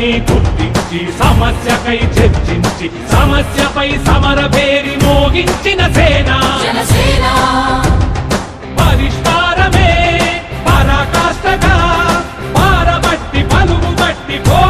సమస్యని గుర్తించి సమస్యకై చర్చించి సమస్యపై సమర పేరి మోగించిన సేన. పరిష్కారమే పరాకాష్ఠగా పారబట్టి పలుగు బట్టి పోరాడే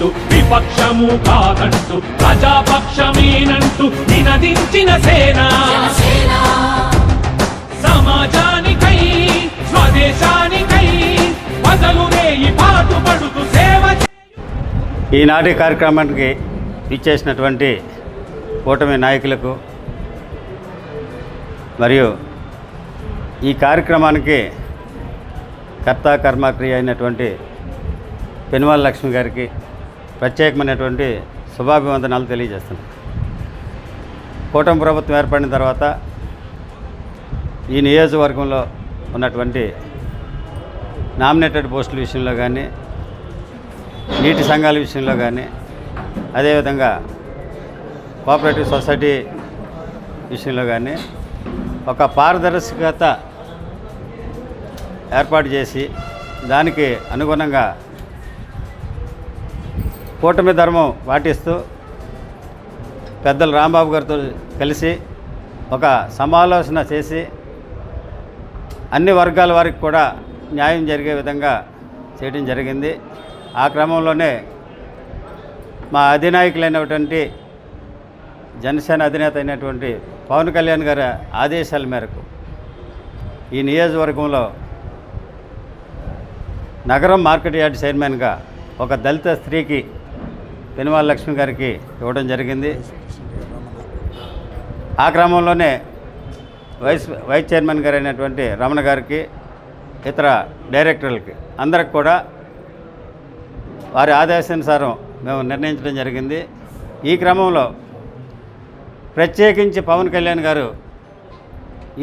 కాదంటూ విపక్షము కాదంటూ ప్రజాపక్షమేనంటూ నినదించిన సేన. సమాజానికై స్వదేశానికై ప్రజలు రేయి పాటుపడుతూ సేవ ఈనాటి కార్యక్రమానికి ఇచ్చేసినటువంటి కూటమి నాయకులకు మరియు ఈ కార్యక్రమానికి కర్త కర్మక్రియ అయినటువంటి పెనుమల లక్ష్మి గారికి ప్రత్యేకమైనటువంటి శుభాభివందనాలు తెలియజేస్తున్నాను కూటమి ప్రభుత్వం ఏర్పడిన తర్వాత ఈ నియోజకవర్గంలో ఉన్నటువంటి నామినేటెడ్ పోస్టుల విషయంలో కానీ నీటి సంఘాల విషయంలో కానీ అదేవిధంగా కోఆపరేటివ్ సొసైటీ విషయంలో కానీ ఒక పారదర్శకత ఏర్పాటు చేసి దానికి అనుగుణంగా కూటమి ధర్మం పాటిస్తూ పెద్దలు రాంబాబు గారితో కలిసి ఒక సమాలోచన చేసి అన్ని వర్గాల వారికి కూడా న్యాయం జరిగే విధంగా చేయడం జరిగింది. ఆ క్రమంలోనే మా అధినాయకులైనటువంటి జనసేన అధినేత అయినటువంటి పవన్ కళ్యాణ్ గారి ఆదేశాల మేరకు ఈ నియోజకవర్గంలో నగరం మార్కెట్ యార్డ్ చైర్మన్గా ఒక దళిత స్త్రీకి పెనుమాల లక్ష్మి గారికి ఇవ్వడం జరిగింది. ఆ క్రమంలోనే వైస్ వైస్ చైర్మన్ గారు అయినటువంటి రమణ గారికి ఇతర డైరెక్టర్లకి అందరికి కూడా వారి ఆదేశానుసారం మేము నిర్ణయించడం జరిగింది. ఈ క్రమంలో ప్రత్యేకించి పవన్ కళ్యాణ్ గారు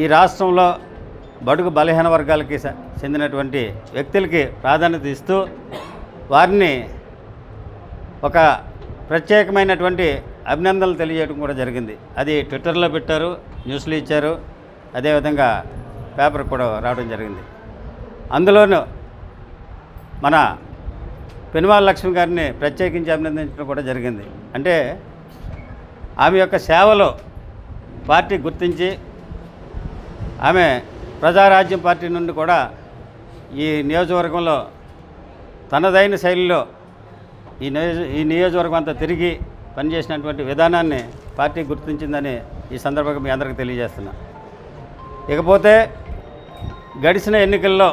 ఈ రాష్ట్రంలో బడుగు బలహీన వర్గాలకి చెందినటువంటి వ్యక్తులకి ప్రాధాన్యత ఇస్తూ వారిని ఒక ప్రత్యేకమైనటువంటి అభినందనలు తెలియజేయడం కూడా జరిగింది. అది ట్విట్టర్లో పెట్టారు న్యూస్లో ఇచ్చారు అదేవిధంగా పేపర్ కూడా రావడం జరిగింది. అందులోనూ మన పెనుమాల లక్ష్మి గారిని ప్రత్యేకించి అభినందించడం కూడా జరిగింది. అంటే ఆమె యొక్క సేవలో పార్టీ గుర్తించి ఆమె ప్రజారాజ్యం పార్టీ నుండి కూడా ఈ నియోజకవర్గంలో తనదైన శైలిలో ఈ నియోజ ఈ నియోజకవర్గం అంతా తిరిగి పనిచేసినటువంటి విధానాన్ని పార్టీ గుర్తించిందని ఈ సందర్భంగా మీ అందరికీ తెలియజేస్తున్నా. ఇకపోతే గడిచిన ఎన్నికల్లో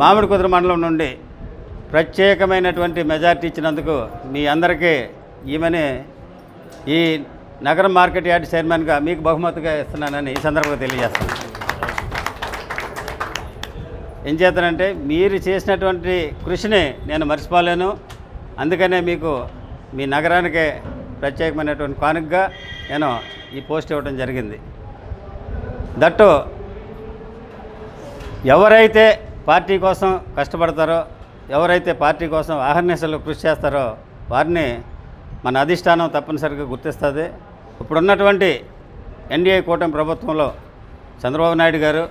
మామిడి కుదురు మండలం నుండి ప్రత్యేకమైనటువంటి మెజార్టీ ఇచ్చినందుకు మీ అందరికీ ఈమెని ఈ నగరం మార్కెట్ యార్డ్ చైర్మన్గా మీకు బహుమతిగా ఇస్తున్నానని ఈ సందర్భంగా తెలియజేస్తున్నాను ఏం చేస్తానంటే మీరు చేసినటువంటి కృషిని నేను మర్చిపోలేను. అందుకనే మీకు మీ నగరానికే ప్రత్యేకమైనటువంటి కానుకగా నేను ఈ పోస్ట్ ఇవ్వడం జరిగింది. దట్టు ఎవరైతే పార్టీ కోసం కష్టపడతారో ఎవరైతే పార్టీ కోసం ఆహర్నిశలు కృషి చేస్తారో వారిని మన అధిష్టానం తప్పనిసరిగా గుర్తిస్తుంది. ఇప్పుడున్నటువంటి ఎన్డీఏ కూటమి ప్రభుత్వంలో చంద్రబాబు నాయుడు గారు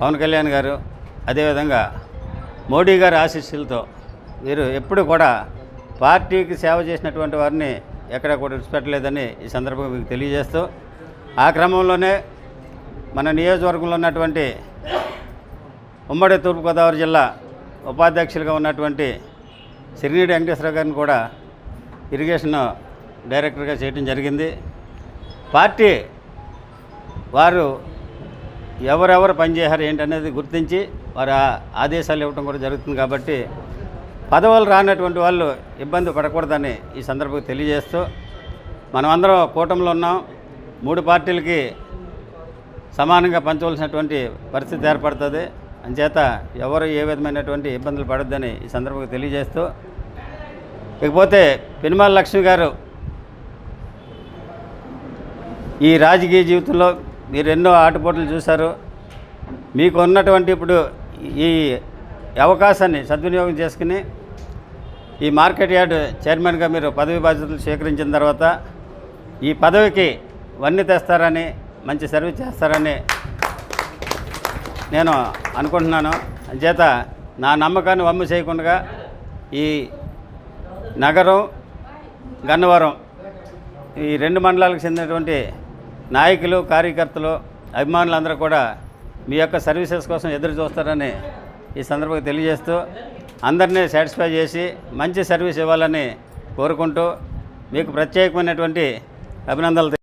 పవన్ కళ్యాణ్ గారు అదేవిధంగా మోడీ గారి ఆశీస్సులతో వీరు ఎప్పుడు కూడా పార్టీకి సేవ చేసినటువంటి వారిని ఎక్కడ కూడా విడిచిపెట్టలేదని ఈ సందర్భంగా మీకు తెలియజేస్తూ ఆ క్రమంలోనే మన నియోజకవర్గంలో ఉన్నటువంటి ఉమ్మడి తూర్పుగోదావరి జిల్లా ఉపాధ్యక్షులుగా ఉన్నటువంటి సిరినీడి వెంకటేశ్వర గారిని కూడా ఇరిగేషన్ డైరెక్టర్గా చేయడం జరిగింది. పార్టీ వారు ఎవరెవరు పనిచేశారు ఏంటనేది గుర్తించి వారు ఆ ఆదేశాలు ఇవ్వడం కూడా జరుగుతుంది కాబట్టి పదవులు రానటువంటి వాళ్ళు ఇబ్బంది పడకూడదని ఈ సందర్భంగా తెలియజేస్తూ మనమందరం కూటమిలో ఉన్నాం. మూడు పార్టీలకి సమానంగా పంచవలసినటువంటి పరిస్థితి ఏర్పడుతుంది. అంచేత ఎవరు ఏ విధమైనటువంటి ఇబ్బందులు పడొద్దని ఈ సందర్భంగా తెలియజేస్తూ ఇకపోతే పెనుమాల లక్ష్మి గారు ఈ రాజకీయ జీవితంలో మీరు ఎన్నో ఆటపోట్లు చూశారు. మీకు ఉన్నటువంటి ఇప్పుడు ఈ అవకాశాన్ని సద్వినియోగం చేసుకుని ఈ మార్కెట్ యార్డ్ చైర్మన్గా మీరు పదవి బాధ్యతలు స్వీకరించిన తర్వాత ఈ పదవికి వన్నీ తెస్తారని మంచి సర్వీస్ చేస్తారని నేను అనుకుంటున్నాను. అంచేత నా నమ్మకాన్ని వమ్ము చేయకుండా ఈ నగరం గన్నవరం ఈ రెండు మండలాలకు చెందినటువంటి నాయకులు కార్యకర్తలు అభిమానులందరూ కూడా మీ యొక్క సర్వీసెస్ కోసం ఎదురు చూస్తారని ఈ సందర్భంగా తెలియజేస్తూ అందరినీ సాటిస్ఫై చేసి మంచి సర్వీస్ ఇవ్వాలని కోరుకుంటూ మీకు ప్రత్యేకమైనటువంటి అభినందనలు